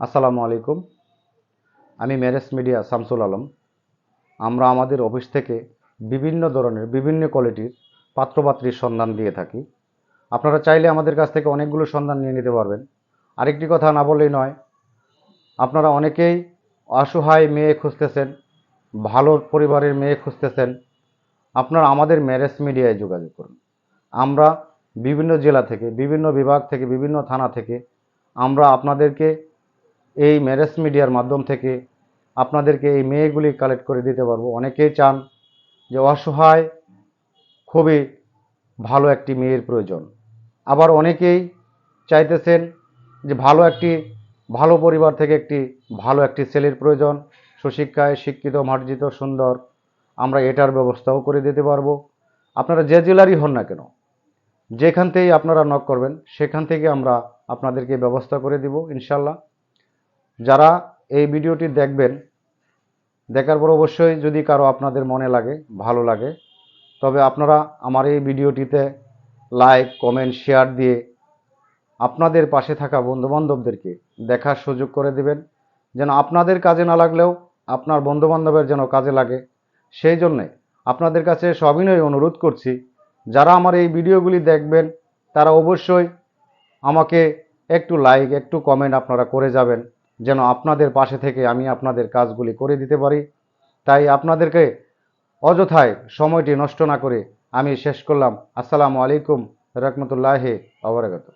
আসসালামু আলাইকুম। আমি ম্যারেজ মিডিয়া শামসুল আলম। আমরা আমাদের অফিস থেকে বিভিন্ন ধরনের, বিভিন্ন কোয়ালিটির পাত্রপাত্রীর সন্ধান দিয়ে থাকি। আপনারা চাইলে আমাদের কাছ থেকে অনেকগুলো সন্ধান নিয়ে নিতে পারবেন। আরেকটি কথা না বললেই নয়, আপনারা অনেকেই অসহায় মেয়ে খুঁজতেছেন, ভালো পরিবারের মেয়ে খুঁজতেছেন। আপনারা আমাদের ম্যারেজ মিডিয়ায় যোগাযোগ করুন। আমরা বিভিন্ন জেলা থেকে, বিভিন্ন বিভাগ থেকে, বিভিন্ন থানা থেকে আমরা আপনাদেরকে এই ম্যারেজ মিডিয়ার মাধ্যম থেকে আপনাদেরকে এই মেয়েগুলি কালেক্ট করে দিতে পারব। অনেকেই চান যে অসহায়, খুবই ভালো একটি মেয়ের প্রয়োজন। আবার অনেকেই চাইতেছেন যে ভালো একটি, ভালো পরিবার থেকে একটি, ভালো একটি ছেলের প্রয়োজন। সুশিক্ষায় শিক্ষিত, মার্জিত, সুন্দর, আমরা এটার ব্যবস্থাও করে দিতে পারব। আপনারা যে জেলারই হন না কেন, যেখান থেকেই আপনারা নক করবেন, সেখান থেকে আমরা আপনাদেরকে ব্যবস্থা করে দিব, ইনশাল্লাহ। যারা এই ভিডিওটি দেখবেন, দেখার পর অবশ্যই যদি কারও আপনাদের মনে লাগে, ভালো লাগে, তবে আপনারা আমার এই ভিডিওটিতে লাইক, কমেন্ট, শেয়ার দিয়ে আপনাদের পাশে থাকা বন্ধুবান্ধবদেরকে দেখার সুযোগ করে দিবেন, যেন আপনাদের কাজে না লাগলেও আপনার বন্ধুবান্ধবের যেন কাজে লাগে। সেই জন্যে আপনাদের কাছে সবিনয় অনুরোধ করছি, যারা আমার এই ভিডিওগুলি দেখবেন, তারা অবশ্যই আমাকে একটু লাইক, একটু কমেন্ট আপনারা করে যাবেন। যেন আপনাদের পাশে থেকে আমি আপনাদের কাজগুলি করে দিতে পারি। তাই আপনাদেরকে অযথায় সময়টি নষ্ট না করে আমি শেষ করলাম। আসসালামু আলাইকুম রহমতুল্লাহ আবরাকাত